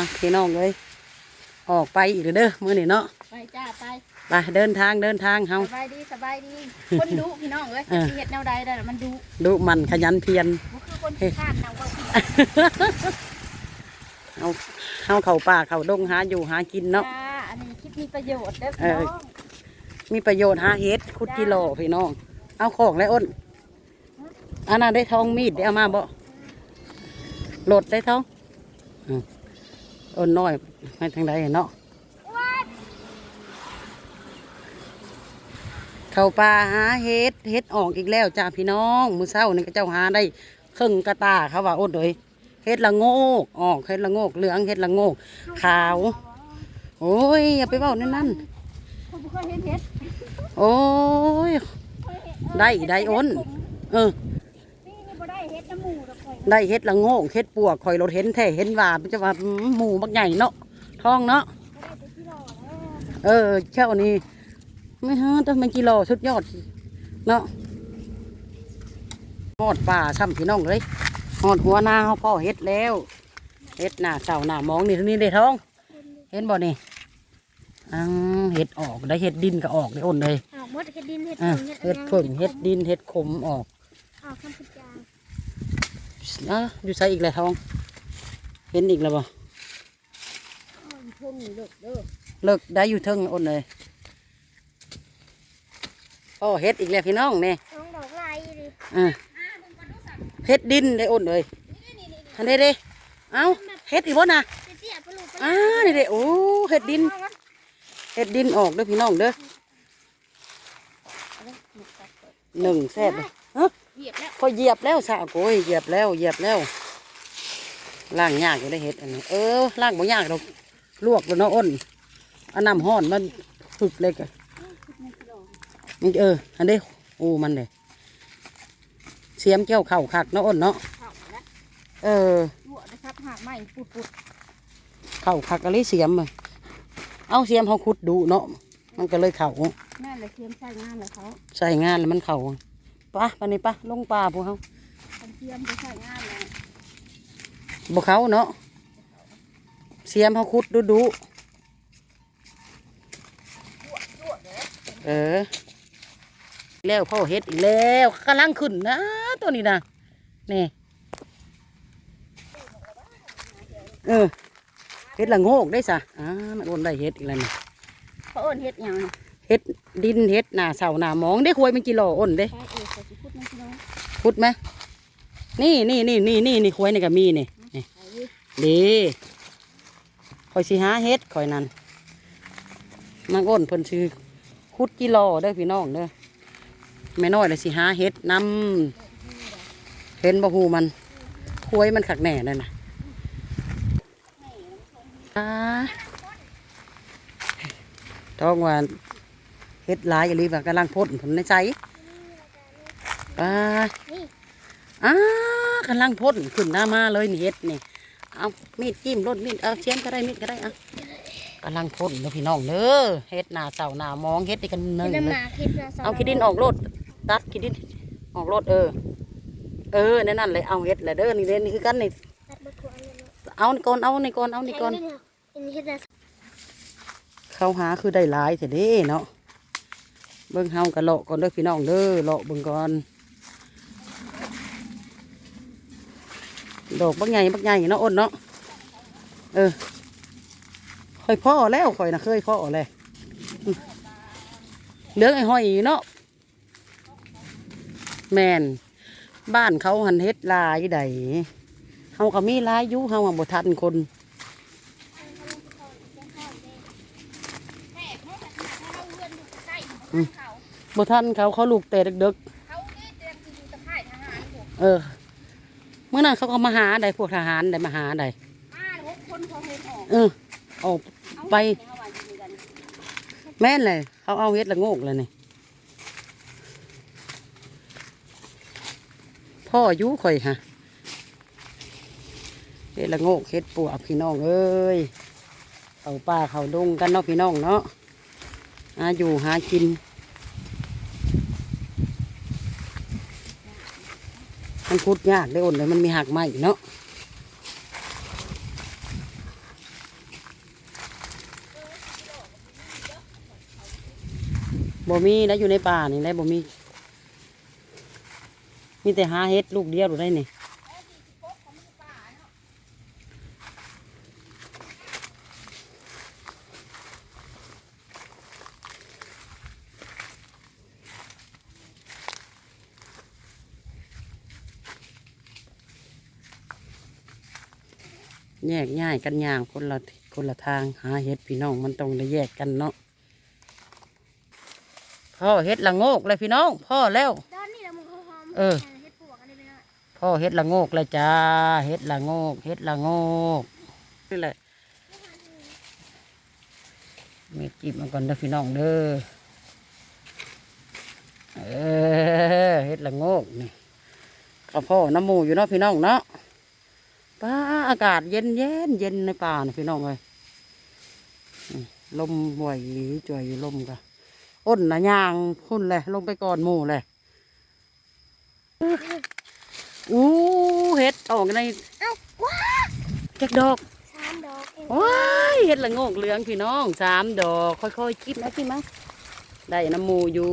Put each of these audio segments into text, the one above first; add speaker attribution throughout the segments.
Speaker 1: อะพี่น้องเอ้ยออกไปอีกแล้วเด้อมื้อนี้เนาะ
Speaker 2: ไปจ้าไป
Speaker 1: ไปเดินทางเดินทางเฮา
Speaker 2: สบายดีสบายดีคนดุพี่น้องเอ้ย
Speaker 1: เออ
Speaker 2: สิเฮ็ดแนวใดได้ล่ะมันดุ
Speaker 1: ดุมันขยันเพียร
Speaker 2: บ่คือคนที่ข้านนำว่าพี่
Speaker 1: เอาเฮาเข้าป่าเข้าดงหาอยู่หากินเนาะ
Speaker 2: จ้าอันนี้คลิปมีประโยชน์เด้อ
Speaker 1: เอ
Speaker 2: พี่
Speaker 1: อ
Speaker 2: น้อง
Speaker 1: มีประโยชน์หาเฮ็ดขุดกิโลพี่น้อง เอาของแล้วอ้นอันนั้นได้ทองมีดได้เอามาบ่โหลดได้ทอง อืมอ้นน้อยไปทางใดเนาะเข้าป่าหาเฮ็ดเฮ็ดออกอีกแล้วจ้าพี่น้องมื้อเช้านี่ก็เจ้าหาได้ครึ่งกระตาเขาว่าอ้นเลยเฮ็ดละโงกออกเฮ็ดละโงกเหลืองเฮ็ดละโงกขาว โอ้ยอย่าไปเว้านั่นนั่น
Speaker 2: คนบ่เคยเห็นเฮ็ด
Speaker 1: โอ้ยได้ได้อ้นเออ
Speaker 2: ได้เฮ็ด
Speaker 1: ละโงกเฮ็ดปวกคอยรถเห็นแท้เห็นว่ามันจะว่าอืมหมูบักใหญ่เนาะท้องเนาะ
Speaker 2: บ่ได้ไปที่รอแล้ว
Speaker 1: เออเช่านี้ไม่ฮะต้องเป็นกิโลสุดยอดเนาะหอดป่าซ้ำพี่น้องเลยหอดหัวหน้าเขาพ่อเฮ็ดแล้วเฮ็ดหน้าเสาหน้ามองนี่เท่านี้ได้ท้อง เห็นบ่นี่อังเฮ็ดออกได้เฮ็ดดินก็ออกได้อ้นเลย
Speaker 2: อ้าวหมดเฮ็ดดินเฮ็ด
Speaker 1: อะ
Speaker 2: ผง
Speaker 1: เฮ็ดเพิ่งเฮ็ดดินเฮ็ดขมออก
Speaker 2: อ้าวคำพูดจา
Speaker 1: อะอยู่ใส่อีกแล้วท้อง เห็นอีกแล้วบ่
Speaker 2: อ้าวพงนี่เลิกเด้อ
Speaker 1: เลิกได้อยู่เทิงอ้นเลยโอ้เฮ็ดอีกแล้วพี่น้องเนี่ย
Speaker 2: น้องดอกลายดิ
Speaker 1: อ่าเฮ็ดดินได้อ้นเลยอันนี้เด้เอ้าเฮ็ดอีกบ่น่ะ
Speaker 2: เตี้ยๆปะลูก
Speaker 1: อ่านี่เด้โอ้เฮ็ดดินเฮ็ดดินออกเด้อพี่น้องเด้อหนึ่งแซ่บเลยฮะ
Speaker 2: เหยียบแล้ว
Speaker 1: พอเหยียบแล้วสาวโกยเหยียบแล้วเหยียบแล้วล่างยากอยู่ได้เฮ็ดอันนี้เออล่างบ่ยากดอกลวกแล้วเนาะอ้นเอาน้ำห้อนมันฝึกเลยกะนี่เอออันนี้โอ้มันเลยเสียมเจ้าเข่าคักเนาะอ้นเนาะ
Speaker 2: เข้าแล้ว
Speaker 1: เออ
Speaker 2: ลวกนะครับหากไม้ปุด
Speaker 1: เข่าคักอะไรเสียมอะเอาเสียมเขาขุดดูเนาะมันก็เลยเข่า
Speaker 2: ๆแม่เลยเทียมใส่งานเลยเขา
Speaker 1: ใส่งานแล้วมันเข่า ปะปะนี่ปะลงป่าพวกเขา
Speaker 2: ทำเทียมไปใส่งานเลย
Speaker 1: บ่เขาเนาะเสียมเขาขุดดูดูเออ แล้วพ่อเฮ็ดอีกแล้วกำลังขึ้นนะตัวนี้นะนี่เออเฮ็ดละโงกได้สะอ่ามันโอนได้เฮ็ดอีกแล้วนี่
Speaker 2: เขาเอิ้นเฮ็ดหยังน่ะ
Speaker 1: เฮ็ดดินเฮ็ดหน้าเสาหน้ามองได้ควยมันกิโลอ้นเด้
Speaker 2: พุด
Speaker 1: ไหมนี่นี่นี่นี่นี่นี่ควยนี่ก็มีนี่นี่
Speaker 2: ใส่ดิ
Speaker 1: ดีคอยสิหาเฮ็ดคอยนั่นนางอ้นเพิ่นชื่อคุดกิโลเด้อพี่น้องเด้อแม่น้อยเลยสิหาเฮ็ดนำเห็นบ่ฮูมันควยมันขักแหน่นั่นน่ะอ่าท้องว่าเฮ็ดหลายอย่างนี้ว่ากำลังพ่นผลในใจ อ่า
Speaker 2: นี่
Speaker 1: อ่ากำลังพ่นขึ้นหน้ามาเลยนี่เฮ็ดนี่ เอามีดจิ้มรถมีดเอาเชียมก็ได้มีดก็ได้เอากำลังพ่นเด้อพี่น้องเด้อเฮ็ดหน้าเสาหน้ามองเฮ็ดนี่กันหนึ่ง
Speaker 2: น้ำ
Speaker 1: เล
Speaker 2: หมายคิดนะ
Speaker 1: เอาขี้ดินออกรถตัดขี้ดินออกรถเออ เออนั่นนั่นเลยเอาเฮ็ดแหละเด้อนี่เด้อนี่คือกันนี่
Speaker 2: ตัดบะขวานเลยเนาะ
Speaker 1: เอานี่ก่อนเอานี่ก่อนเอานี่ก่อน
Speaker 2: อันนี้เฮ็ดนะ
Speaker 1: เขาหาคือได้หลายเสียเด้เนาะเบิ่งเฮากะเลาะก่อนเด้อพี่น้องเด้อเลาะเบิ่งก่อน ดอกบักใหญ่บักใหญ่เนาะอ้นเนาะเออค่อยพ่อแล้วค่อยนะเคยพ่อเลยอืมเหลืองไอ้ห้อยอยู่เนาะแมนบ้านเขาหันเฮ็ดหลายใดเฮาก็มีหลายอยู่เฮาอะบ่ทันคนบ่ทันเขาเขาลูกแต่เด็ก
Speaker 2: เขานี่เตรียมอยู่ตะไคร่ทหารพวก
Speaker 1: ๆเออ เมื่อนั้นเขาก็มาหาได้พวกทหารได้มาหาได้
Speaker 2: มาหกคนเขาเห็นออก
Speaker 1: เออออกไป
Speaker 2: เอาไว้อยู่กัน
Speaker 1: แม่นเลยเขาเอาเฮ็ดละโงกเลยนี่พ่ออายุข่อยฮะเฮ็ดละโงกเฮ็ดปวกพี่น้องเอ้ยเขาป่าเขาดงกันเนาะพี่น้องเนาะอาอยู่หากิน มันคุดยากเลยอ่อนเลยมันมีหักไม้เนาะบ่มีนะอยู่ในป่านี่ได้บ่มี มีแต่หาเห็ดลูกเดียวหรือได้นี่ แยกง่ายกันย่างคนละคนละทางหาเฮ็ดพี่น้องมันต้องได้แยกกันเนาะพ่อเฮ็ดละโงกเลยพี่น้อง พ่อแล้ว
Speaker 2: ด้านนี้แล้วมึงเขาหอม
Speaker 1: เออ
Speaker 2: เฮ็ดปวกอันนี้ไปหน่อย
Speaker 1: พ่อเฮ็ดละโงกเลยจ้าเฮ็ดละโงกเฮ็ดละโงกนี่แหละเม็ดจิบมาก่อนเด้อพี่น้องเด้อเออเฮ็ดละโงกนี่ข้าวพ่อน้ำหมูอยู่เนาะพี่น้องเนาะ ป้าอากาศเย็นเย็นเย็นในป่านะพี่น้องเลยอืมลมไหวจ่วยอยู่ลมกะอ้นนะยางพุ่นเลยลงไปก่อนหมูเลยอู้เห็ดออกใน
Speaker 2: เอ้าว้า
Speaker 1: จักดอก
Speaker 2: สามดอกเอง
Speaker 1: ว้ายเห็ดละโงกเหลืองพี่น้องสามดอก ค่อยๆจิ้มนะจิ้มนะได้น้ำหมูอยู่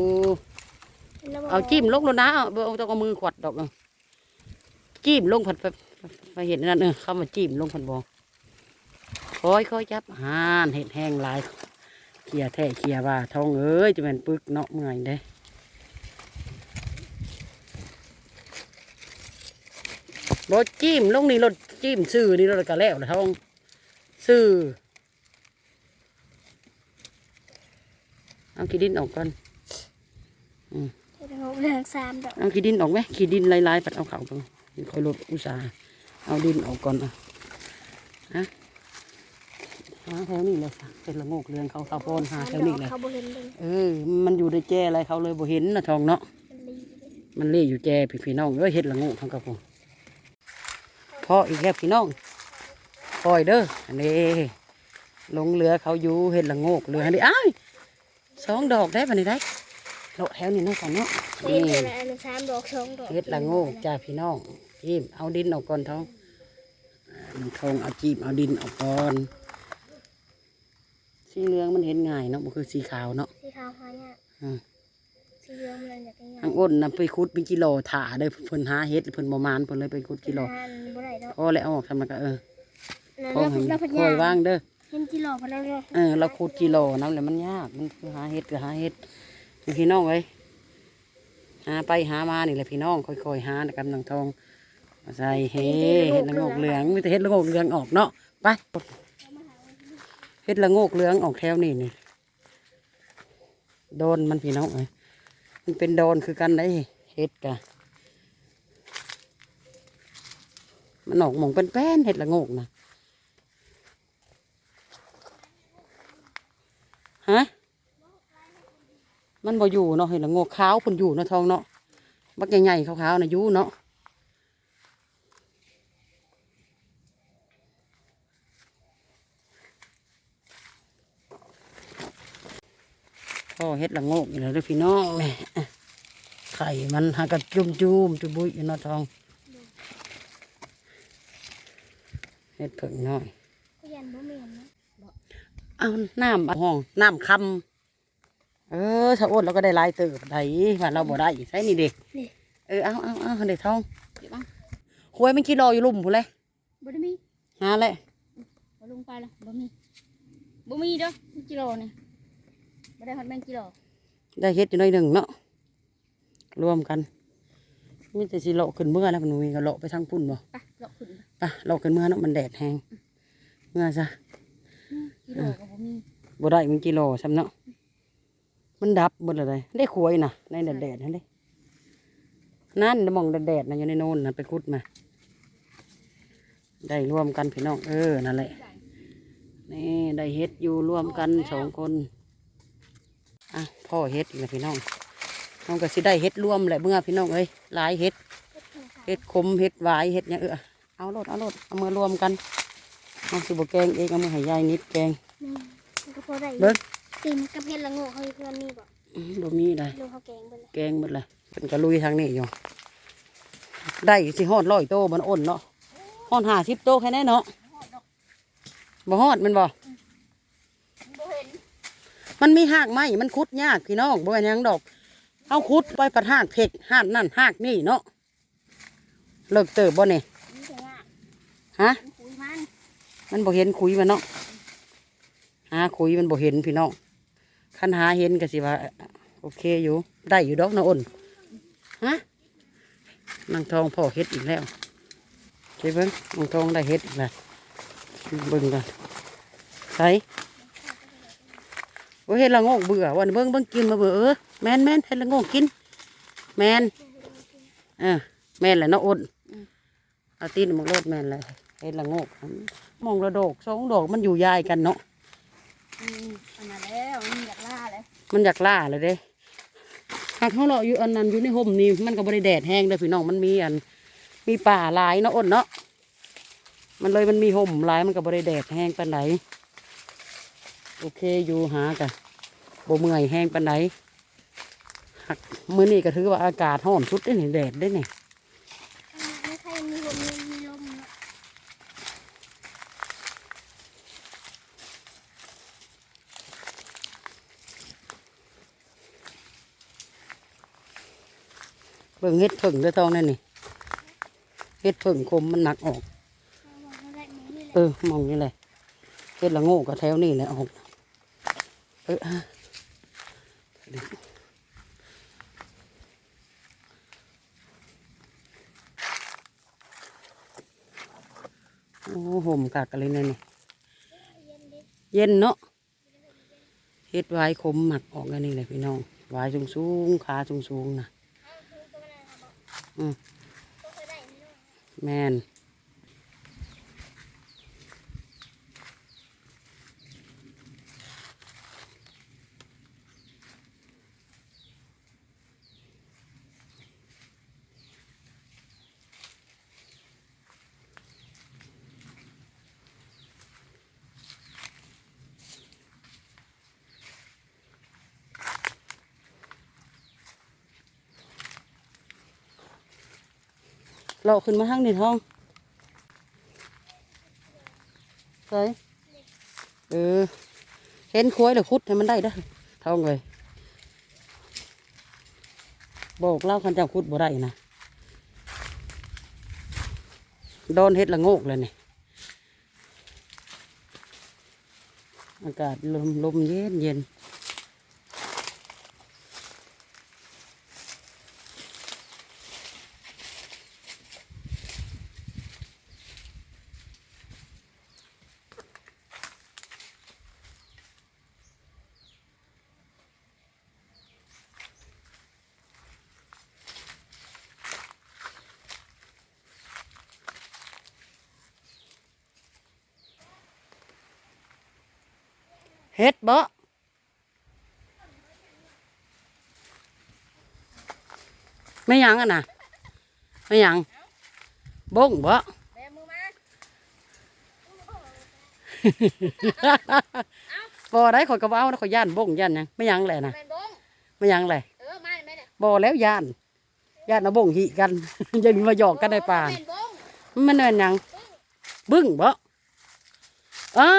Speaker 2: แล้วบก
Speaker 1: เอาจิ้มลงแล้วนะเอาเอาต้องเอามือขวัดดอกเอาจิ้มลงผัด ไปไปเห็ดนั่นเออเข้ามาจิ้มลงผัดบอค่อยค่อยๆจับหานเห็ดแห้งหลายเขี่ยแท้เขี่ยว่าท้องเอ้ยจะเป็นปึกเนาะเมื่อยเด้รถจิ้มลงนี่รถจิ้มซื้อนี่รถกระแล้วนะท้องซื้อเอาขี้ดินออกก่อน
Speaker 2: เฮ็ดหกเหลืองสามดอก
Speaker 1: เอาขี้ดินออกไหมขี้ดินลายๆปัดเอาเขาไปคอยลดอุตสาห์ เอาดินออกก่อนอะฮะหาแถวนี้เลยค่ะเป็นละโงกเรืองเขาเขาโพนหาแถวนี้เลย
Speaker 2: เขาบ่เห็นเลย
Speaker 1: เออ มันอยู่ในแจอะไรเขาเลยบ่เห็นนะทองเนาะ
Speaker 2: มันลีเลย
Speaker 1: มันเล่อยู่แจพี่พี่น้องเอ้ยเฮ็ดละโงกทั้งกระพงพออีกแล้วพี่น้องคอยเด้ออันนี้ลงเรือเขาอยู่เฮ็ดละโงกเรืออันนี้อ้ายสองดอกได้ปะนี่ได้เลาะแถวนี้เนาะก่อนเนาะ
Speaker 2: เฮ็ด
Speaker 1: นี่
Speaker 2: เท่าไหร่อันนี้สามดอกสองดอก
Speaker 1: เฮ็ดละโงกจ้าพี่น้อง จิ้มเอาดินออกก่อนท้องอ่ามันทองเอาจิ้มเอาดินออกก่อน สีเหลืองมันเห็นง่ายเนาะบ่คือสีขาวเนาะ
Speaker 2: สีขาวหายาก
Speaker 1: อืม
Speaker 2: สีเหลืองมันอยากง่าย
Speaker 1: ทางอ้นนะไปคุดเป็นกิโลถ่าเลยเพิ่นหาเฮ็ดเพิ่นบ่มานเพิ่นเลยไปคุดกิโล
Speaker 2: ทานบ่ได้ดอก
Speaker 1: พอแล้วเอาออกทำมันก็เออ
Speaker 2: แล้ว
Speaker 1: พอให้
Speaker 2: แล้วพัน
Speaker 1: คอยว่างเด้อ
Speaker 2: เห็นจิหลอกพนันเลย
Speaker 1: เออเราคุดกิโลน้ำแล้วมันยากมันคือหาเฮ็ดก็หาเฮ็ดพี่น้องเอ้ยหาไปหามานี่แหละพี่น้องค่อยๆหากับนางทองมา ใส่เฮ็ดเฮ็ดละโงกเหลืองมีแต่เฮ็ดละโงกเหลืองออกเนาะไปเฮ็ดละโงกเหลืองออกแถวนี่นี่โดนมันพี่น้องเอ้ยมันเป็นโดนคือกันได้เฮ็ดกะมันออกหมองเป็นแป้นๆเฮ็ดละโงกนะฮะมันบ่อยู่เนาะเฮ็ดละโงกขาวเพิ่นอยู่เนาะทองเนาะบักใหญ่ๆขาวๆน่ะอยู่เนาะ อเฮ็ดละโงกอยู่เลยเด้อพี่น้องนี่อะไข่มันหากระจุ่มจุ่มจุบุยอยู่เนาะทองเฮ็ดเพิ่งน้อย
Speaker 2: ก็ยันบ่แม่นนะ
Speaker 1: เอาน้ำเอาห้องน้ำคำเออถ้าอดเราก็ได้หลายเติบได้ว่าเราบ่ได้ใช่นี่เด็ก
Speaker 2: นี่
Speaker 1: เออเอาเอาเอาเด็กทองหวยมันกิโลอยู่ลุ่มผู้นเลย
Speaker 2: บ่ได้มี
Speaker 1: หาเลย
Speaker 2: บ่ลงไปละบ่มีบ่มีเด้อกิโลนี่บ่ ได้ฮอดแม่นกิโล
Speaker 1: ได้เฮ็ดอยู่หน้อยหนึ่งเนาะรวมกันมีแต่สิเลาะขึ้นเมื่อแล้วมันมีก็เลาะไปทางพุ่นบ่
Speaker 2: ไปเลาะขึ้นไป
Speaker 1: ไปเลาะขึ้นเมื่อเนาะมันแดดแห้งเมื่อซะ
Speaker 2: กิโลก็บ่มี
Speaker 1: บ่ได้มันกิโลซ้ำเนาะมันดับเบิดเลยได้ขวยน่ะในแดดแดดนั่นเด้นั่นมองแดดแดดๆน่ะอยู่ในโน่นน่ะไปคุดมา ได้ร่วมกันพี่น้องเออนั่นแหละนี่ได้เฮ็ดอยู่ร่วมกันสองคน อะพ่อเฮ็ดอีกแล้วพี่น้องน้องก็สิได้เฮ็ดร่วมแหละเมื่อพี่น้องเอ้ยหลายเฮ็ดเฮ็ดขมเฮ็ดหวายเฮ็ดหยังเออเอาโลดเอาโลดเอามารวมกันเอาสิบแกงเองเอามือให้ยายนิดแกง
Speaker 2: นี่มันก็พอได้
Speaker 1: เบิ้ง
Speaker 2: ติมกับเฮ็ดละโง่เขาอยู่เพื่อนนี่บ่
Speaker 1: อืมบ่มีได้
Speaker 2: ลูกเขาแกงเบิ่เลย
Speaker 1: แกงหมดเลยเป็นกระลุยทางนี้อยู่ได้สิฮอดร้อยโตมันอ้นเนาะฮอดห้าสิบโตแค่นั้นเนาะบ่ฮอดแมันบ่
Speaker 2: บ่เห็น
Speaker 1: มันมีหากไหมมันคุดยากพี่น้องบ่แม่นยังดอกเอาคุดไปปัดหากเผ็กหากนั่นหากนี่เนาะเลิกเติบบ่เนี่ยฮะ
Speaker 2: มัน
Speaker 1: บ่เห็นคุยมันเนาะหาคุยมันบ่เห็นพี่น้องคันหาเห็นก็สิว่าโอเคอยู่ได้อยู่ดอกนะอ้นฮะนางทองพ่อเฮ็ดอีกแล้วใช่เบิ้งนางทองได้เฮ็ดอีกแล้วเบิ้งกันใส่ โอ้ยเฮ็ดละโงกเบื่อวันเบิ้งเบิ้งกินมาเบื่อเออแมนแมนเฮ็ดละโงกกิน แมนเออแมนแหละเนาะอ้นเอาตีนมาโลดแมนเลยเฮ็ดละโงกมองระดอกสองดอกมันอยู่ยายกันเนาะ
Speaker 2: อืมอันนั้นแล้วมันอยากล่าเลย
Speaker 1: มันอยากล่าเลยเด้หากเขาเลาะอยู่อันนั้นอยู่ในห่มนี่มันก็บริแดดแห้งเลยพี่น้องมันมีอัน มีป่าหลายเนาะอ้นเนาะมันเลยมันมีห่มหลายมันก็บริแดดแห้งปานไหน โอเคอยู่หากะโบเมื่อยแห้งปานไหนหักมื้อนี้ก็ถือว่าอากาศร้อนสุดได้นี่แดดได้นี่
Speaker 2: ไม่ใครมีลมมีลมเนาะ
Speaker 1: เบิ่งเฮ็ดผึ่งด้วยทองนั่นนี่เฮ็ดผึ่งคมมันหนักออก
Speaker 2: เอาวางไว้ได้หมองนี่แหละ
Speaker 1: เออมองนี่แหละเฮ็ดละโง่กับแถวนี่แหละออก เออฮะโอ้ห่มกากกันเลยเนี่ยนี่เย็นเนาะเฮ็ดไว้คมหมักออกกันนี่แหละพี่น้องไว้สูงสูงๆขาสูงสูงๆนะอืมแมน เราขึ้นมาทางนี่ท้องใส่เออ เห็นคุ้ยเลยคุดให้มันได้ได้อท้องเลยบอกเล่าคันจ้าคุดบ่ได้นะโดนเฮ็ดละโงกเลยนี่อากาศลมลมเย็นเย็น เฮ็ดบ่ไม่หยังอะนะไม่หยังบ้งบ่
Speaker 2: แบมือมา
Speaker 1: บ่ได้ข่อยก็บ่เอานะข่อยย่านบ้งย่านหยังไม่หยังแหละนะ
Speaker 2: แมนบง
Speaker 1: ไม่หยังแหละ
Speaker 2: เออมาแม่เนี่ย
Speaker 1: บ่แล้วย่านย่านเอาบ้งหิกันอยังมาหยอกกันในป่า
Speaker 2: แมนบง
Speaker 1: มันเป็นหยังบึ้งบ่อ้า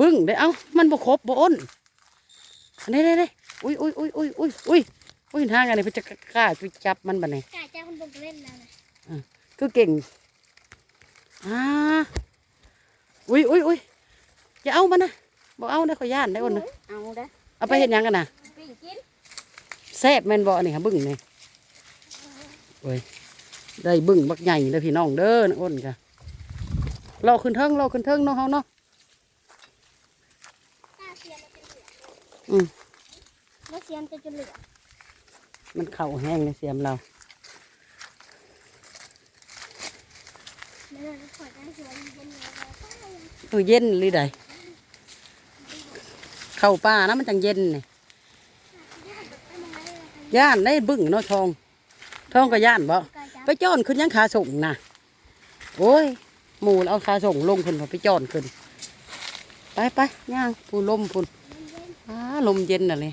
Speaker 1: บึ้งได้เอ้ามันบ่ครบบ่อ้นอันนี้ได้ๆอุ้ยอุ้ยอุ้ยอุ้ยอุ้ยอุ้ยอุ้ยทางอันนี้เพิ่นจะกล้าไปจับมันบัดนี้
Speaker 2: กาจ้าคนบงเล่นแล้วนะ
Speaker 1: คือเก่งอ่าอุ้ยอุ้ยอุ้ยอย่าเอามันนะบอกเอาได้ขอยย่านได้อ้นนะ
Speaker 2: เอาเด้อ
Speaker 1: เอาไปเห็นยังกันนะ
Speaker 2: ปิ้งกิน
Speaker 1: แซ่บแม่นบ่นี่ครับบึ้งนี่โอ้ยได้บึ้งบักใหญ่เลยพี่น้องเด้อนะอ้นกะเราขึ้นเทิงเราขึ้นเทิงเนาะเฮาเนาะ
Speaker 2: กาเสียมจะเหลือ
Speaker 1: อืม
Speaker 2: แล้วเสีย มจะจะเหลือ
Speaker 1: มันเข่าแห้งเลยเสียมเรา
Speaker 2: ไม่ได้ขอจ้าเสียมเป็นเหลือแล้ว
Speaker 1: เออเย็นหรือใดเข้าป่านะมันจังเย็นนี่ย่านได้บึ้งเนาะทอง ทองก็ย่านบ่
Speaker 2: กาจ้า
Speaker 1: ไปจ้อนขึ้นยังขาส่งนะโอ้ยหมูเอาขาส่งลงขึ้นพอไปจ้อนขึ้น ไปไปย่างผู้ลมพุ่นอ้าลมเย็นน่ะเลย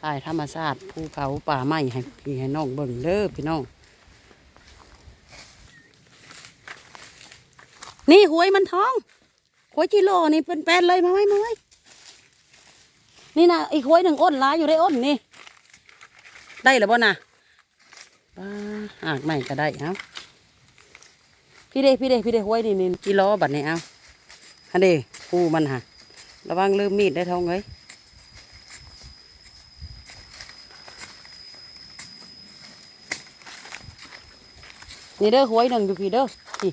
Speaker 1: ถ่ายธรรมชาติภูเขาป่าไม้ให้พี่ให้น้องเบิ่งเด้อพี่น้อง นี่หวยมันท้องขวยจิโลนี่เป็นแปนเลยมาไว้มาไว้นี่นะอีกขวยหนึ่งอ้นลายอยู่ได้อ้นนี่ ได้หรือบ่น่ะป้าหากใหม่ก็ได้เอาพี่เด้พี่เด้พี่เด้ขวยนี่นี่กิโลบัดนี้เอาฮันเด้คูมันฮะระวังลืมมีดได้ท้องเอ้ย นี่เด้อขวยหนึ่งอยู่พี่เด้อนี่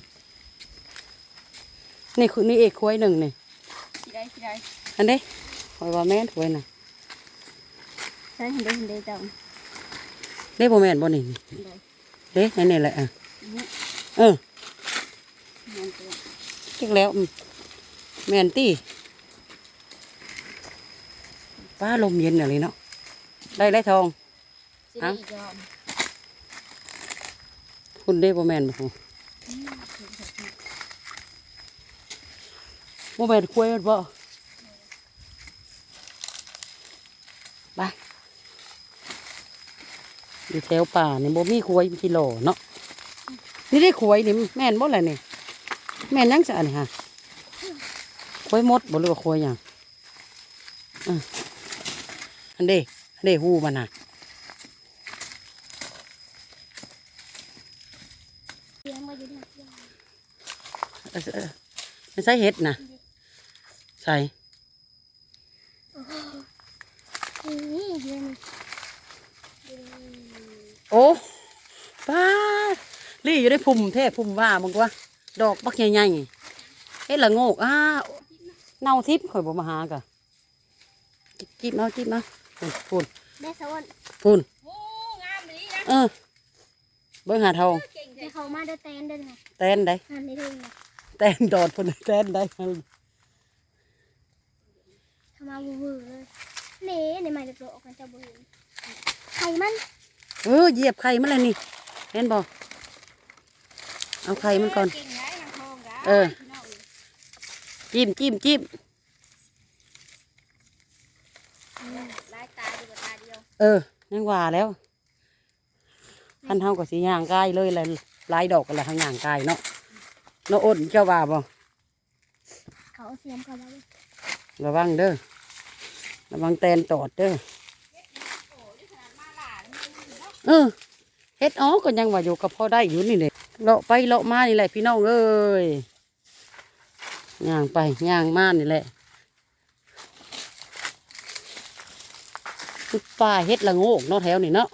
Speaker 1: นี่คือนี่เอกขวยหนึ่งนี่
Speaker 2: สิได้สิได้
Speaker 1: อันเด้คอยว่าแม่นขวยน่ะ
Speaker 2: ใช่เห็นได้เห็นได้จัง
Speaker 1: เด้บ่แม่นบ่นี่
Speaker 2: ได้
Speaker 1: เด้นี่นี่แหละอะ
Speaker 2: นี่
Speaker 1: เออ
Speaker 2: มันตัว
Speaker 1: เจ๊กแล้วอืมแม่นตี้ป้าลมเย็นอะไรเนาะได้ไรทอง
Speaker 2: สิได้อีกยอม
Speaker 1: คุณเด้บ่แมนบ่ฮู้บ่แมนคุยบ่ไปอยู่แถวป่านี่บ่มีคุยกิโลเนาะนี่ได้คุยนี่แม่นบ่ล่ะนี่แม่นยังซะอันนี้ฮะคุยมดบ่หรือว่าคุยหยังอันเด้อันเด้ฮู้มันน่ะ
Speaker 2: ลี้ยงไว้อยู่เนี่ย
Speaker 1: เออเออไม่ใส่เห็ดนะใส่
Speaker 2: นี่เดือน
Speaker 1: โอ้ป้าดลี่อยู่ในพุ่มแท้พุ่มว่ามึงว่า ดอกบักใหญ่ๆเฮ็ดละโงกอ้าเน่าทิพย์ข่อยบ่มาหากะจิบเอาจิบเอาพูน
Speaker 2: ได้สวรรค์
Speaker 1: พูน
Speaker 2: โอ้งามดีนะ
Speaker 1: เออเบิ่งหาทอง
Speaker 2: เก่งได้เขามาได้แตนได้ไง
Speaker 1: แตนได้
Speaker 2: งานได้เลยนะ
Speaker 1: แตนดอดพุ่นแตนได้
Speaker 2: ทำมาบูบูเลยเน่ในไม้เด็กโลออกกันจะบูไข่มัน
Speaker 1: เออเหยียบไข่มันเลยนี่เห็นบ่เอาไข่มันก่อน
Speaker 2: เก่งไงนางทองกะ
Speaker 1: เออ จิ้มจิ้มจิ้ม
Speaker 2: ลายตาดีกว่าตาเดียว
Speaker 1: เออยังว่าแล้วท่านเฮาก็สิย่างกายเลยหลาย หลายดอกกันละทางย่างกายเนาะเนาะอ้นเจ้าว่าบ่
Speaker 2: เขาเอาเสียมเขามาเลย
Speaker 1: ระวังเด้อระวังแตนตอดเด้อเออเฮ็ดอ๋อก็ยังว่าอยู่กับพ่อได้อยู่นี่เลยเลาะไปเลาะมานี่แหละพี่น้องเอ้ยย่างไปย่างมานี่แหละคือป่าเฮ็ดละโงกเนาะแถวนี่เนาะ